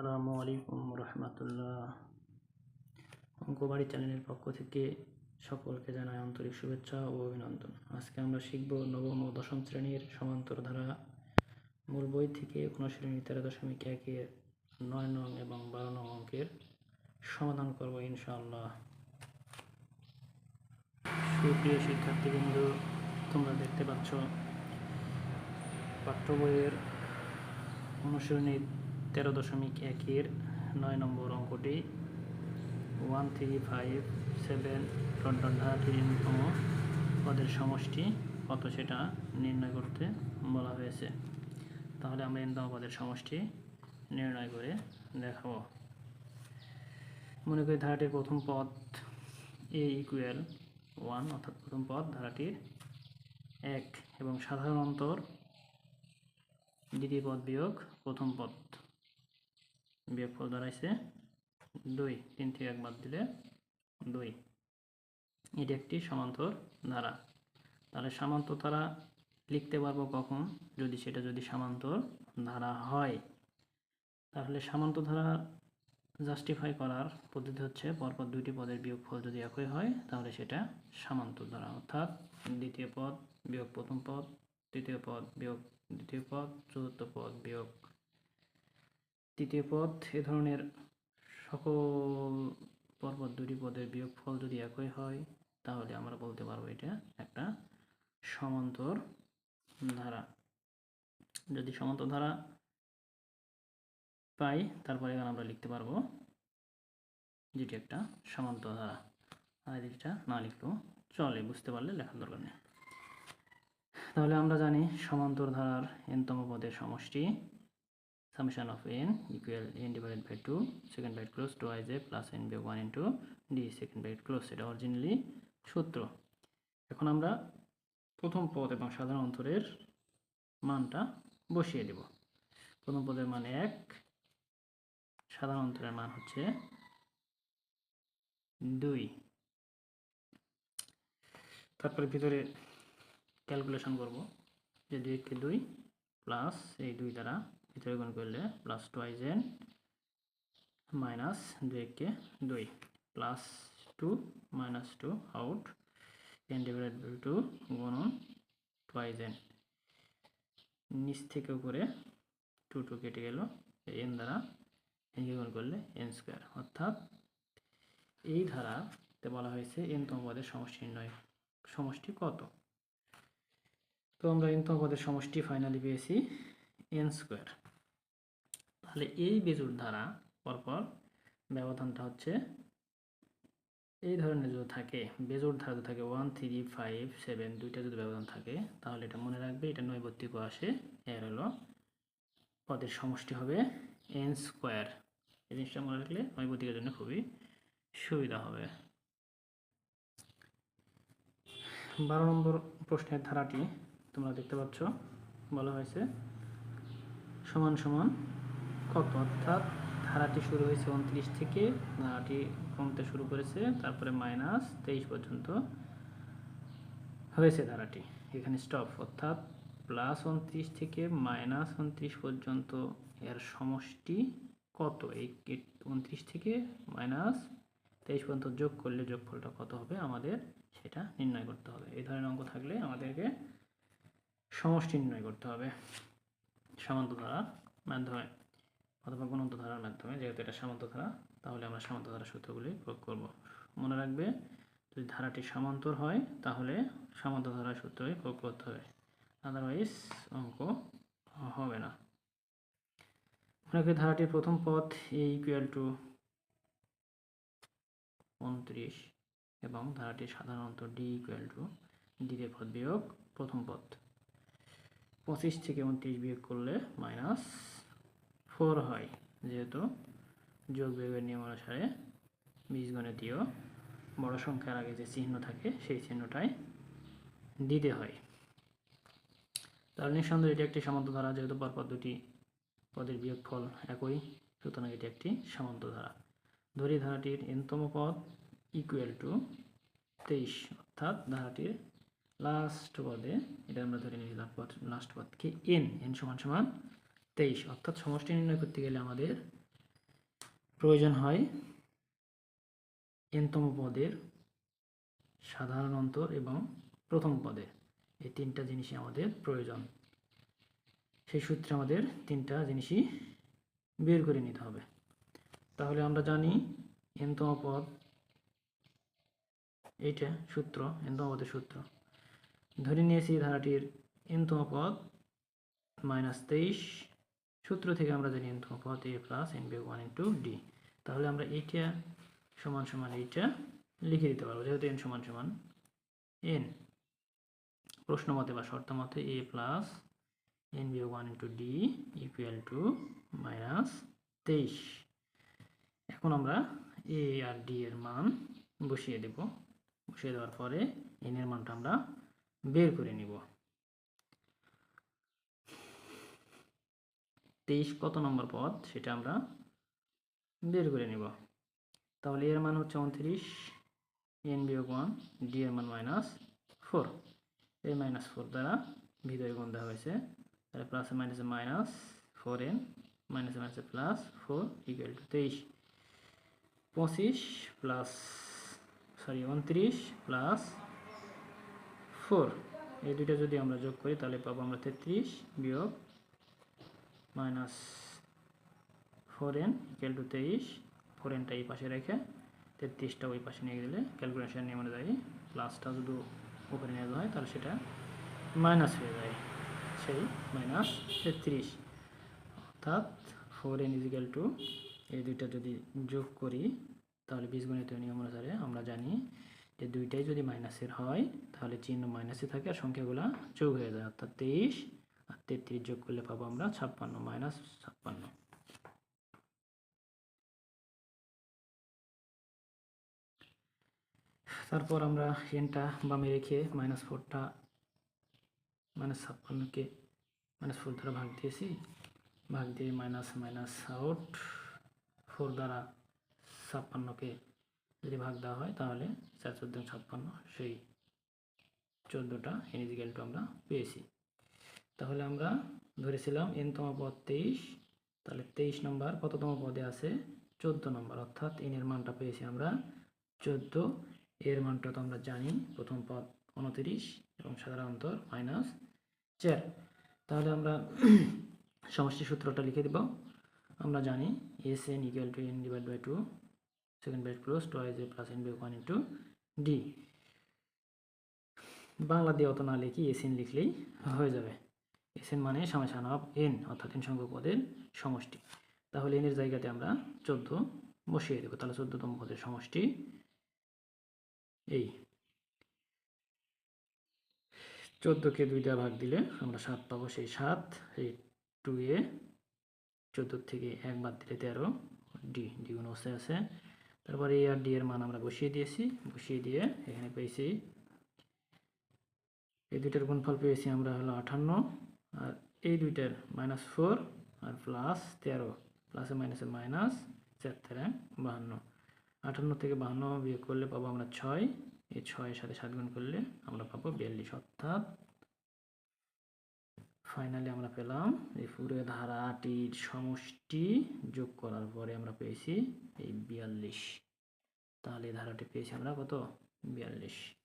আসসালামু আলাইকুম রহমতুল্লাহ। অঙ্কবাড়ি চ্যানেলের পক্ষ থেকে সকলকে জানাই আন্তরিক শুভেচ্ছা ও অভিনন্দন। আজকে আমরা শিখব নবম ও দশম শ্রেণির সমান্তর ধারা। মূল বই থেকে অনুশীলনী তেরো দশমিক একের নয় নং এবং বারো নং অঙ্কের সমাধান করব ইনশাআল্লাহ। সুপ্রিয় শিক্ষার্থীবৃন্দ, তোমরা দেখতে পাচ্ছ পাঠ্য বইয়ের অনুশীলনী তেরো দশমিক একের নয় নম্বর অঙ্কটি ওয়ান থ্রি ফাইভ সেভেন ন্যূনতম পদের সমষ্টি, কত সেটা নির্ণয় করতে বলা হয়েছে। তাহলে আমরা ন্যূনতম পদের সমষ্টি নির্ণয় করে দেখাবো। মনে করি ধারাটির প্রথম পদ এ ইকুয়াল ওয়ান, অর্থাৎ প্রথম পদ ধারাটির এক এবং সাধারণ অন্তর দ্বিতীয় পদ বিয়োগ প্রথম পদ। বিয়োগফল দাঁড়াইছে দুই। তিন থেকে এক বাদ দিলে দুই। এটি একটি সমান্তর ধারা। তাহলে সমান্তর ধারা লিখতে পারব কখন? যদি সেটা যদি সামান্তর ধারা হয়। তাহলে সমান্তর ধারা জাস্টিফাই করার পদ্ধতি হচ্ছে পরপর দুইটি পদের বিয়োগফল যদি একই হয়, তাহলে সেটা সমান্তর ধারা। অর্থাৎ দ্বিতীয় পদ বিয়োগ প্রথম পদ, তৃতীয় পদ বিয়োগ দ্বিতীয় পদ, চতুর্থ পদ বিয়োগ তৃতীয় পদ, এ ধরনের সকল পরপর দুটি পদের বিয়োগফল যদি একই হয়, তাহলে আমরা বলতে পারব এটা একটা সমান্তর ধারা। যদি সমান্তর ধারা পাই, তারপরে এখানে আমরা লিখতে পারব যেটি একটা সমান্তর ধারা। আর যেটা না লিখলেও চলে, বুঝতে পারলে লেখার দরকার নেই। তাহলে আমরা জানি সমান্তর ধারার এনতম পদের সমষ্টি summation of n equal n divided by 2 second bracket close 2 ij plus n বিয়োগ 1 into d, second bracket close, এটা অরিজিনালি সূত্র। এখন আমরা প্রথম পদ এবং সাধারণ অন্তরের মানটা বসিয়ে দেব। প্রথম পদের মান এক, সাধারণ অন্তরের মান হচ্ছে দুই। তারপরে ভিতরে ক্যালকুলেশন করব যে দুই একটি দুই প্লাস এই দুই দ্বারা ভিতরে গুণ করলে প্লাস টুয়াইজ এন মাইনাস দুই এককে দুই। Plus two minus two out N divided by two গুণন টুয়াইজ এন নিচ থেকে উপরে টু টু কেটে গেল। এন দ্বারা এনকে গুণ করলে এন স্কোয়ার অর্থাৎ এই ধারাতে বলা হয়েছে এনতম পদের সমষ্টি নির্ণয়। সমষ্টি কত? তো আমরা এনতম পদের সমষ্টি ফাইনালি পেয়েছি এন স্কোয়ার তাহলে এই বেজুর দ্বারা পরপর ব্যবধানটা হচ্ছে এই ধরনের যদি থাকে বেজোর ধারা যদি থাকে ওয়ান থ্রি ফাইভ সেভেন দুইটা যদি ব্যবধান থাকে, তাহলে এটা মনে রাখবে এটা নৈবত্তিক আসে এর হলো পদের সমষ্টি হবে এন স্কোয়ার এই জিনিসটা মনে রাখলে নৈবত্তিকের জন্য খুবই সুবিধা হবে। বারো নম্বর প্রশ্নের ধারাটি তোমরা দেখতে পাচ্ছ, বলা হয়েছে সমান সমান কত অর্থাৎ ধারাটি শুরু হয়েছে উনত্রিশ থেকে, ধারাটি কমতে শুরু করেছে, তারপরে মাইনাস তেইশ পর্যন্ত হয়েছে ধারাটি। এখানে স্টপ অর্থাৎ প্লাস উনত্রিশ থেকে মাইনাস উনত্রিশ পর্যন্ত এর সমষ্টি কত? এই উনত্রিশ থেকে মাইনাস তেইশ পর্যন্ত যোগ করলে যোগফলটা কত হবে? আমাদের সেটা নির্ণয় করতে হবে। এই ধরনের অঙ্ক থাকলে আমাদেরকে সমষ্টি নির্ণয় করতে হবে। সমান্ত ধারার মাধ্যমে অথবা গুণন্ত ধারার মাধ্যমে, যেহেতু এটা সামান্ত ধারা, তাহলে আমরা সামান্ত ধারা সূত্রগুলি প্রয়োগ করব। মনে রাখবে, যদি ধারাটি সমান্তর হয়, তাহলে সামান্ত ধারার সূত্রই প্রয়োগ করতে হবে। আদারওয়াইজ অঙ্ক হবে না। করি ধারাটির প্রথম পথ এ ইকুয়াল টু উনত্রিশ এবং ধারাটির সাধারণত ডি ইকুয়াল টু দ্বিতীয় পদ বিয়োগ প্রথম পদ। পঁচিশ থেকে উনত্রিশ বিয়োগ করলে মাইনাস ফোর হয়, যেহেতু যোগ বিয়োগের নিয়ম অনুসারে বীজগণিতীয় বড় সংখ্যার আগে যে চিহ্ন থাকে, সেই চিহ্নটাই দিতে হয়। তাহলে নিঃসন্দেহে এটি একটি সামন্ত ধারা, যেহেতু পরপর দুটি পদের বিয়োগফল একই, সুতরাং এটি একটি সামন্ত ধারা। ধরি ধারাটির এনতম পদ ইকুয়াল টু তেইশ, অর্থাৎ ধারাটির লাস্ট পদে, এটা আমরা ধরে পদ লাস্ট পদকে এন এন সমান সমান তেইশ, অর্থাৎ সমষ্টি নির্ণয় করতে গেলে আমাদের প্রয়োজন হয় এনতম পদের সাধারণ অন্তর এবং প্রথম পদের। এই তিনটা জিনিসই আমাদের প্রয়োজন। সেই সূত্রে আমাদের তিনটা জিনিসই বের করে নিতে হবে। তাহলে আমরা জানি এনতম পদ এইটা সূত্র, এনতম পদের সূত্র। ধরে নিয়েছি ধারাটির এনতম পদ মাইনাস তেইশ সূত্র থেকে আমরা জানি এনতম পদ এ প্লাস এন বিয়োগ ওয়ান ইন্টু ডি তাহলে আমরা এইটা সমান সমান এইটা লিখে দিতে পারব, যেহেতু এন সমান সমান এন প্রশ্ন মতে বা শর্ত মতে এ প্লাস এন বিয়োগ one into d equal to minus তেইশ। এখন আমরা এ আর ডি এর মান বসিয়ে দেব। বসিয়ে দেওয়ার পরে এন এর মানটা আমরা বের করে নিব। তেইশ কত নম্বর পদ? সেটা আমরা বের করে নিব। তাহলে এর মান হচ্ছে উনত্রিশ, এন বিয়োগ ওয়ান, ডি এর মান মাইনাস ফোর। এই মাইনাস ফোর দ্বারা ভিতরে গুণ দেওয়া হয়েছে। তাহলে প্লাসে মাইনাসে মাইনাস ফোর এন মাইনাসে মাইনাসে প্লাস ফোর ইকুয়াল টু তেইশ। পঁচিশ প্লাস সরি উনত্রিশ প্লাস ফোর এই দুইটা যদি আমরা যোগ করি, তাহলে পাবো আমরা তেত্রিশ বিয়োগ minus four n equal to তেইশ। ফোর এনটা এই পাশে রেখে তেত্রিশটা ওই পাশে নিয়ে গেলে ক্যালকুলেশন নিয়ম অনুযায়ী প্লাসটা যদি উপরে নিয়ে হয় তাহলে সেটা মাইনাস হয়ে যায়। সেই মাইনাস তেত্রিশ। অর্থাৎ ফোর এন ইজিক্যাল টু এই দুইটা যদি যোগ করি, তাহলে বীজগণিত নিয়ম অনুসারে আমরা জানি যে দুইটাই যদি মাইনাসের হয়, তাহলে চিহ্ন মাইনাসে থাকে আর সংখ্যাগুলো যোগ হয়ে যায়। অর্থাৎ তেইশ তেত্রিশ যোগ করলে পাবো আমরা ছাপ্পান্ন মাইনাস ছাপ্পান্ন। তারপর আমরা এনটা বামে রেখে মাইনাস ফোরটা মাইনাস ছাপ্পান্নকে মাইনাস ফোর দ্বারা ভাগ দিয়েছি। ভাগ দিয়ে মাইনাস মাইনাস আউট ফোর দ্বারা ছাপ্পান্নকে যদি ভাগ দেওয়া হয় তাহলে চার চোদ্দ, ছাপ্পান্ন, সেই চোদ্দোটা এনিজিক্যাল টু আমরা পেয়েছি। তাহলে আমরা ধরেছিলাম এনতম পদ তেইশ, তাহলে তেইশ নম্বর কততম পদে আছে? চোদ্দ নম্বর, অর্থাৎ এনের মানটা পেয়েছি আমরা চোদ্দ। এর মানটা তো আমরা জানি, প্রথম পদ উনতিরিশ এবং সাধারণত মাইনাস চার। তাহলে আমরা সমষ্টি সূত্রটা লিখে দেব। আমরা জানি S N equal to N divide by two second bracket close twice A plus N by one into D Bangla দিয়ে অত না লিখি এস এন লিখলেই হয়ে যাবে। এস এন মানে সামেশান অফ এন, অর্থাৎ এন সংখ্যক পদের সমষ্টি। তাহলে এনের জায়গাতে আমরা চোদ্দ বসিয়ে দেবো। তাহলে চোদ্দতম পদের সমষ্টি এই। চোদ্দোকে দুইটা ভাগ দিলে আমরা সাত পাবো, সেই সাত, এই টু এ চোদ্দ থেকে এক বাদ দিলে তেরো ডি ডি গুণ অবস্থায় আছে। তারপরে এ আর ডি এর মান আমরা বসিয়ে দিয়েছি। বসিয়ে দিয়ে এখানে পেয়েছি, এই দুইটার গুণফল পেয়েছি আমরা হলো আটান্ন আর এই দুইটার মাইনাস ফোর আর প্লাস তেরো প্লাসে মাইনাসে মাইনাস চার তেরো বাহান্ন। আটান্ন থেকে বাহান্ন বিয়োগ করলে পাবো আমরা ছয়। এই ছয়ের সাথে সাত গুণ করলে আমরা পাবো বিয়াল্লিশ। অর্থাৎ ফাইনালি আমরা পেলাম এই পুরো ধারাটির সমষ্টি যোগ করার পরে আমরা পেয়েছি এই বিয়াল্লিশ। তাহলে এই ধারাটি পেয়েছি আমরা কত? বিয়াল্লিশ।